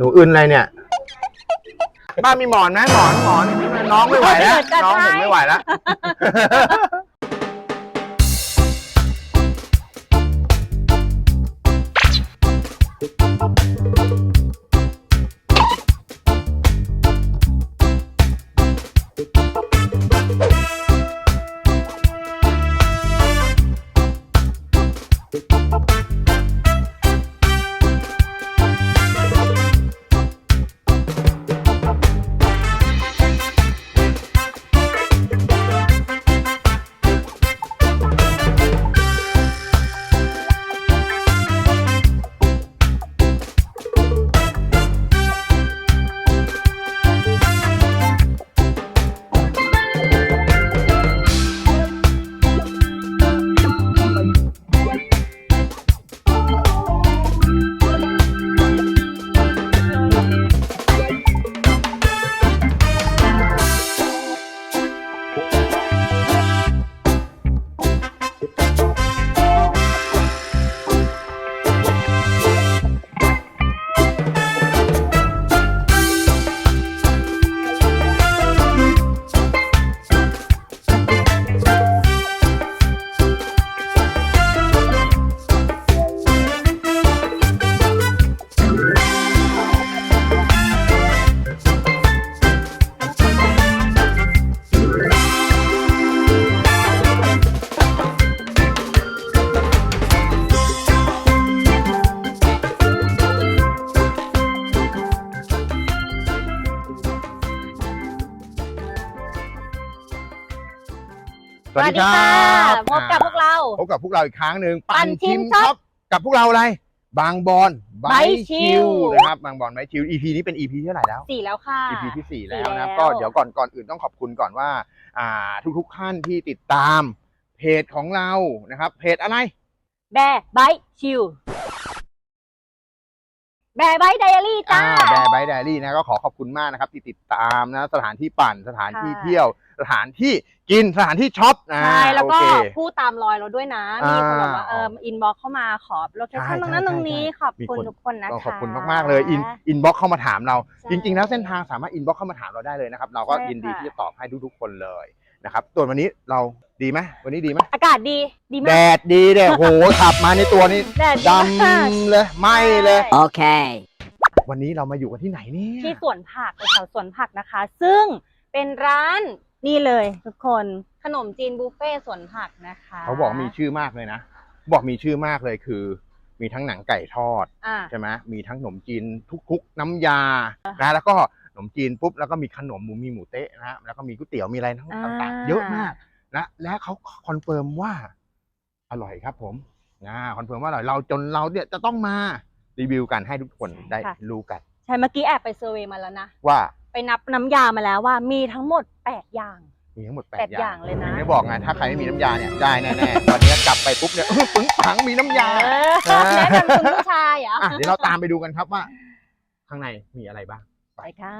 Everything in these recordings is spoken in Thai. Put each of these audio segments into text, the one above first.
หนูอื่นอะไรเนี่ย บ้านมีหมอนไหมหมอนหมอนน้องไม่ไหวแล้วน้องผมไม่ไหวแล้ว วัสดีครับพบกับพวกเรา พบกับพวกเราอีกครั้งหนึ่งปั่นชิมช็อปกับพวกเราอะไร บางบอนไบค์ชิลนะครับบางบอนไบค์ชิล EP นี้เป็น EP ที่เท่าไหร่แล้วสี่แล้วค่ะ EP ที่สี่แล้วสี่นะครับแล้วก็เดี๋ยวก่อนก่อนอื่นต้องขอบคุณก่อนว่าอ่าทุกๆท่านที่ติดตามเพจของเรานะครับเพจอะไรแบร์ไบค์ชิล แบร์ไบค์ไดอารี่จ้า แบร์ไบไดอารี่นะก็ขอขอบคุณมากนะครับที่ติดตามนะสถานที่ปั่นสถานที่ค่ะเที่ยว สถานที่กินสถานที่ช็อปนะใช่แล้วก็โอเค พูดตามรอยเราด้วยนะ มีคนบอกว่าอ่าเอออินบ็อกเข้ามาขอโลเคชั่นใช่ตรงนั้นใช่ตรงนี้ใช่ขอบคุณมีคน ทุกคนนะคะต้องขอบคุณมาก ๆ เลยอินอินบ็อกเข้ามาถามเราใช่จริง ๆ แล้วเส้นทางสามารถอินบ็อกเข้ามาถามเราได้เลยนะครับ เราก็ใช่ยินดีค่ะ ที่จะตอบให้ทุกๆคนเลย นะครับส่วนวันนี้เราดีไหมวันนี้ดีไหมอากาศดีดีแดมาก ดดีเด้โหขับมาในตัวนี้แดดดดีมากำเลยไหมเลยใช่ Okay. วันนี้เรามาอยู่กันที่ไหนเนี่ย ที่สวนผักแถวสวนผักนะคะ ซึ่งเป็นร้านนี่เลยทุกคนขนมจีนบุฟเฟ่ต์สวนผักนะคะเขาบอกมีชื่อมากเลยนะ บอกมีชื่อมากเลยคือ มีทั้งหนังไก่ทอด อ่า ใช่ไหมมีทั้งขนมจีนทุกๆ น้ำยานะแล้วก็ข นมจีนปุ๊บแล้วก็มีขนมหมูมีหมูเต๊ะนะแล้วก็มีก๋วยเตี๋ยวมีอะไรทั้งอ่าต่างๆ เยอะมากนะและเขาคอนเฟิร์มว่าอร่อยครับ ผมนะคอนเฟิร์มว่าอร่อยเราจนเราเนี่ยจะต้องมารีวิวกันให้ทุกคนได้รู้กันใช่เมื่อกี้แอบไปเซอร์เวย์มาแล้วนะว่าไปนับน้ำยามาแล้วว่ามีทั้งหมด8อย่างมีทั้งหมดแปแปดดออย่างย่างเลยนะถึงได้บอกไงถ้าใครไม่มีน้ำยาเนี่ยได้แน่ๆวันนี้กลับไปปุ๊บเนี่ยเออปึ้งปังมีน้ำยาเออแนะนำคุณผู้ชายเหรออะเดี๋ยวเราตามไปดูกันครับว่า ข้างในมีอะไรบ้าง ไปค่ะ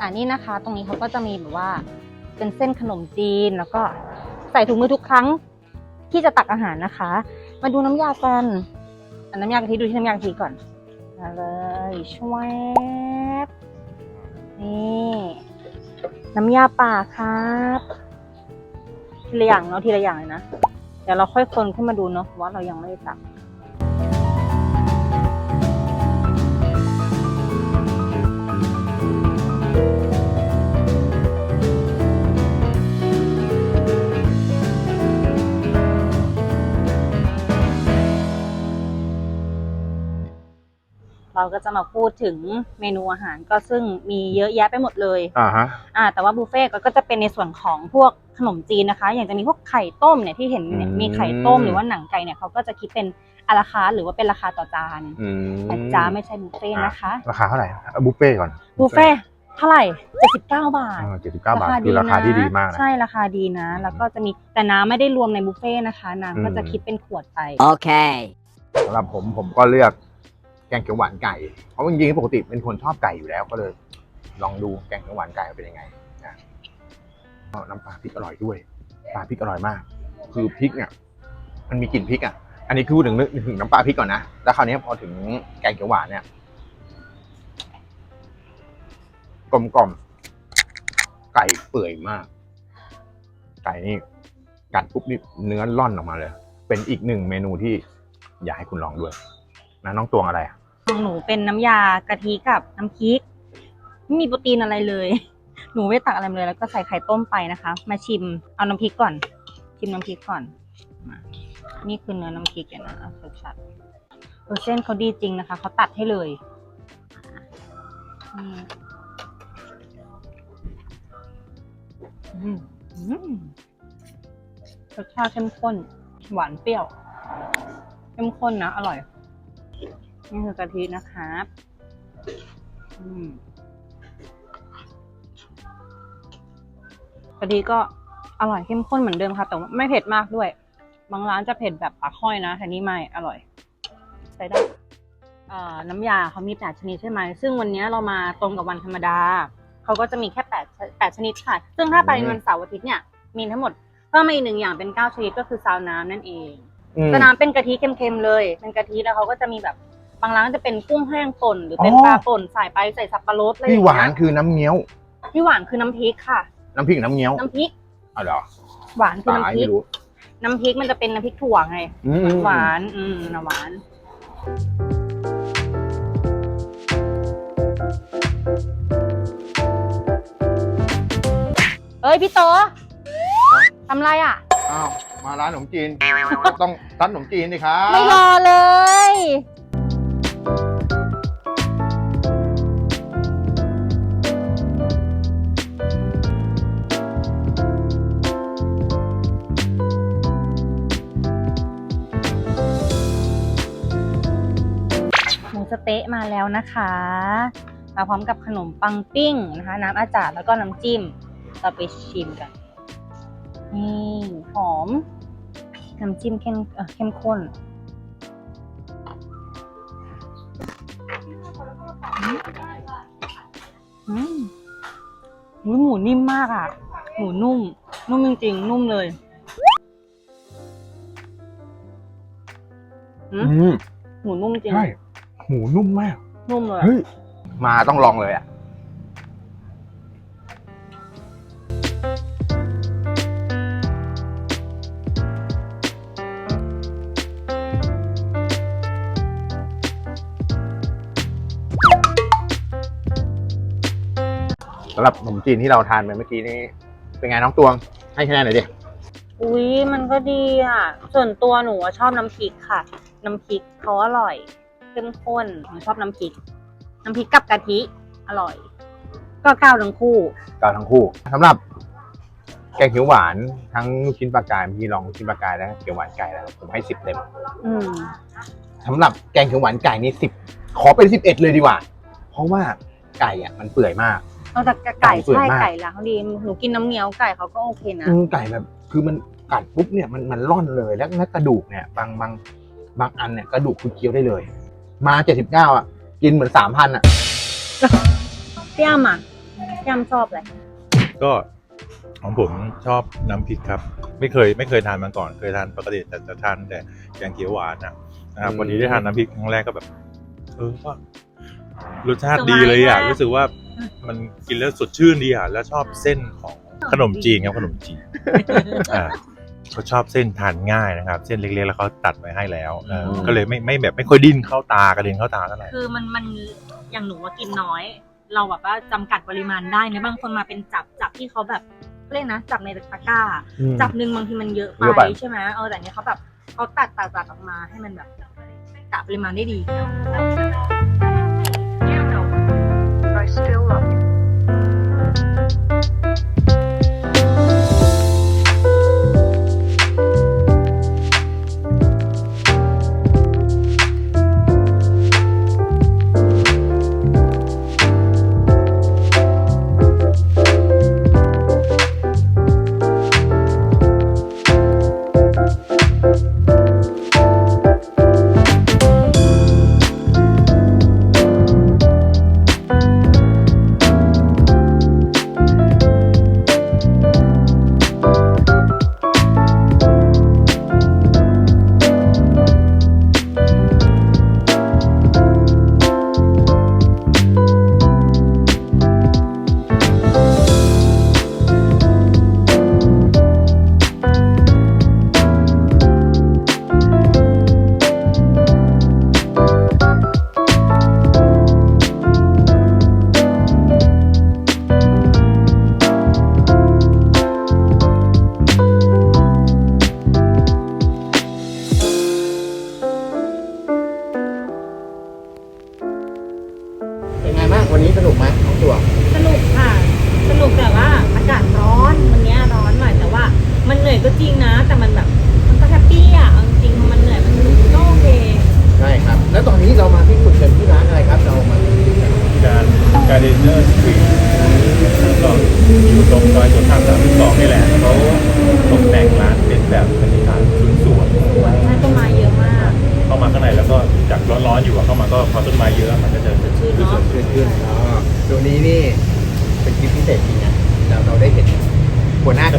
อ่านี่นะคะตรงนี้เขาก็จะมีแบบว่าเป็นเส้นขนมจีนแล้วก็ใส่ถุงมือทุกครั้งที่จะตักอาหารนะคะ มาดูน้ำยากันนน้ำยากะทิดูที่น้ำยากะทิก่อน มาเลยช่วยนี่น้ำยาป่าครับทีละอย่างเนาะทีละอย่างเลยนะเดี๋ยวเราค่อยคนขึ้นมาดูเนาะเพราะว่าเรายังไม่ได้ตัก เราก็จะมาพูดถึงเมนูอาหารก็ซึ่งมีเยอะแยะไปหมดเลยอ่าฮะอ่าแต่ว่าบุฟเฟ่ต์ก็จะเป็นในส่วนของพวกขนมจีนนะคะ อย่างจะมีพวกไข่ต้มเนี่ยที่เห็นเนี่ยอืมมีไข่ต้มหรือว่าหนังไก่เนี่ยเขาก็จะคิดเป็นอาราคาร์ทหรือว่าเป็นราคาต่อจานอืมนะจ๊ะไม่ใช่บุฟเฟ่ต์นะคะ ราคาเท่าไหร่เอาบุฟเฟ่ต์ก่อนบุฟเฟ่ต์เท่าไหร่79บาท เจ็ดสิบเก้าบาทคือราคาที่ดีมากนะ ใช่ราคาดีนะ แล้วก็จะมีแต่น้ำไม่ได้รวมในบุฟเฟ่ต์นะคะ น้ำก็อืมจะคิดเป็นขวดไป Okay. สำหรับผมผมก็เลือก แกงเขียวหวานไก่ เพราะจริงๆปกติเป็นคนชอบไก่อยู่แล้วก็เลย ลองดูแกงเขียวหวานไก่เป็นยังไงนะน้ำปลาพริกอร่อยด้วยปลาพริกอร่อยมาก คือพริกเนี่ยมันมีกลิ่นพริกอะ อันนี้คือพูดถึงนึกถึงน้ำปลาพริกก่อนนะแล้วคราวนี้พอถึงแกงเขียวหวานเนี่ยกลมกล่อมไก่เปื่อยมาก ไก่นี่กัดปุ๊บนี่เนื้อล่อนออกมาเลย เป็นอีกหนึ่งเมนูที่อยากให้คุณลองด้วยนะน้องตวงอะไรอะ ของหนูเป็นน้ำยากะทิกับน้ำพริกไม่มีโปรตีนอะไรเลย หนูไม่ตักอะไรเลย แล้วก็ใส่ไข่ต้มไปนะคะ มาชิมเอาน้ำพริกก่อน ชิมน้ำพริกก่อนนี่คือเนื้อน้ำพริกนะเอาชัดๆเออเส้นเขาดีจริงนะคะเขาตัดให้เลยรสชาติเข้มข้น หวานเปรี้ยว เข้มข้นนะ อร่อย นี่คือกะทินะครับอืมกะทิก็อร่อยเข้มข้นเหมือนเดิมค่ะแต่ว่าไม่เผ็ดมากด้วย บางร้านจะเผ็ดแบบปากค่อยนะแต่นี่ไม่อร่อย ใช้ได้เอ่อน้ำยาเขามีแปดชนิดใช่ไหม ซึ่งวันนี้เรามาตรงกับวันธรรมดา เขาก็จะมีแค่แปดแปดชนิดค่ะ ซึ่งถ้าไปวันเสาร์อาทิตย์เนี่ย มีทั้งหมดเพิ่มมาอีกหนึ่งอย่างเป็นเก้าชนิดก็คือซาวน้ำนั่นเองอืมก็น้ำเป็นกะทิเค็มๆเลย เป็นกะทิแล้วเขาก็จะมีแบบ บางร้านจะเป็นกุ้งแห้งป่นหรือเป็นอ๋อ ปลาป่นใส่ไปใส่สับปะรดอะไรอย่ที่งหเงี้วายนคือน้ำเงี้ยว ที่หวานคือน้ำพริกค่ะ น้ำพริกกับน้ำเงี้ยวน้ำพริกอ๋อเหรอหวานคือตายน้ำพริไม่กรู้น้ำพริกมันจะเป็นน้ำพริกถั่วไง อืมหวาน อืมนะหวาน เอ้ยพี่โตทำไรอะ อ้าวมาร้านขนมจีน ต้องร้านขนมจีนดิครับไม่รอเลย ต๊ะมาแล้วนะคะ มาพร้อมกับขนมปังปิ้งนะคะ น้ำอาจารย์แล้วก็น้ำจิ้ม เราไปชิมกัน นี่หอม น้ำจิ้มเข้มเอ่อเข้มข้นอืมอุ๊ยหมูนิ่มมากอะ หมูนุ่ม นุ่มจริงๆ นุ่มเลยหืมอืมหมูนุ่มจริงใช่ หมูนุ่มมาก นุ่มเลยอะเฮ้ย มาต้องลองเลยอะ สำหรับขนมจีนที่เราทานไปเมื่อกี้นี้เป็นไงน้องตวง ให้คะแนนหน่อยดิ อุ้ยมันก็ดีอะ ส่วนตัวหนูอะชอบน้ำพริกค่ะ น้ำพริกเขาอร่อย เข้มข้นหนูชอบน้ำพริก น้ำพริกกับกะทิ อร่อย ก็ก้าวทั้งคู่เก่าทั้งคู่สำหรับแกงเขียวหวานทั้งลูกชิ้นปลากายพี่ลองลูกชิ้นปลากายแล้วเขียวหวานไก่แล้วผมให้สิบเต็มอืม สำหรับแกงเขียวหวานไก่นี่สิบขอเป็นสิบเอ็ดเลยดีกว่า เพราะว่าไก่อะมันเปื่อยมาก เอาแต่ไก่สวยใช่มาก ไก่ละเขาดีหนูกินน้ำเงี้ยวไก่เขาก็โอเคนะ อืมไก่แบบคือมันกัดปุ๊บเนี่ยมันมันร่อนเลยแล้วแล้วกระดูกเนี่ยบางบางบางอันเนี่ยกระดูกคุณเคี้ยวได้เลย มาเจ็ดสิบเก้าอะ กินเหมือนสามพันอะ พี่อ้ำอะพี่อ้ำชอบเลยก็ของผมชอบน้ำพริกครับ ไม่เคยไม่เคยทานมาก่อน เคยทานปกติแต่จะทานแต่แกงเขียวหวานนะนะครับอืม วันนี้ได้ทานน้ำพริกครั้งแรกก็แบบ เออก็รสชาติดีเลยอะสบายมากรู้สึกว่ามันกินแล้วสดชื่นดีอะ แล้วชอบเส้นของขนมจีนครับขนมจีนอ่า เขาชอบเส้นทานง่ายนะครับ เส้นเล็กๆแล้วเขาตัดไว้ให้แล้วเอออืมก็เลยไม่ไม่แบบไม่ค่อยดิ้นเข้าตากระเด็นเข้าตาเท่าไหร่คือมันมันอย่างหนูว่ากินน้อย เราแบบว่าจำกัดปริมาณได้นะบางคนมาเป็นจับจับที่เขาแบบเรียกนะจับในตะกร้า อืม จับหนึ่งบางทีมันเยอะเยอะไป ไปใช่ไหมเออแต่อันนี้เขาแบบเขาตัดตัดตัดออกมาให้มันแบบกะปริมาณได้ดี You know I still love you.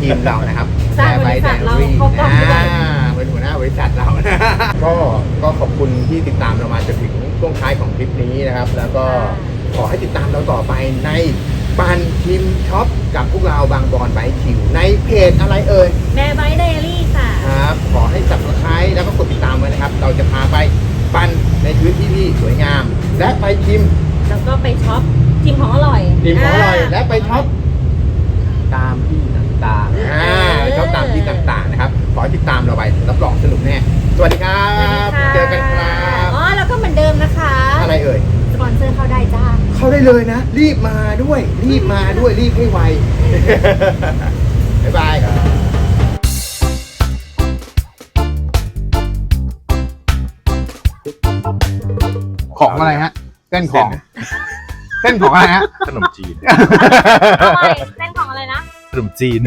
ทีมเรานะครับสร้างบริษัทเราแบร์ไบเข้ากล้องด้วยอ่าเป็นหัวหน้าบริษัทเรานะก็ก็ขอบคุณที่ติดตามเรามาจนถึงช่วงท้ายของคลิปนี้นะครับ แล้วก็ขอให้ติดตามเราต่อไปในปันชิมช็อปกับพวกเราบางบอนไบคิว ในเพจอะไรเอ่ยแม่ไบไดอารี่ค่ะ ครับ ขอให้สับสไครต์แล้วก็กดติดตามไว้นะครับ เราจะพาไปปันในพื้นที่ที่สวยงาม และไปชิมแล้วก็ไปช็อปชิมของอร่อยชิมของอร่อย และไปช็อปตามที่ต่างๆอ่าช็อปตามที่ต่างๆนะครับ ขอ ให้ติดตามเราไปรับรองสนุกแน่ สวัสดีครัสวัสดีบค่ะเจอกันครับอ๋อแล้วก็เหมือนเดิมนะคะ อะไรเอ่ย สปอนเซอร์เข้าได้จ้า เข้าได้เลยนะ รีบมาด้วย รีบมาด้วย รีบให้ไว บ๊ายบายของอะไรฮะเส้นของเส้นของอะไรฮะขนมจีนเอาใหม่เส้นของอะไรนะขนมจีน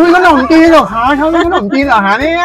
มีขนมจีนเหรอคะชอบกินขนมจีนเหรอฮะเนี่ย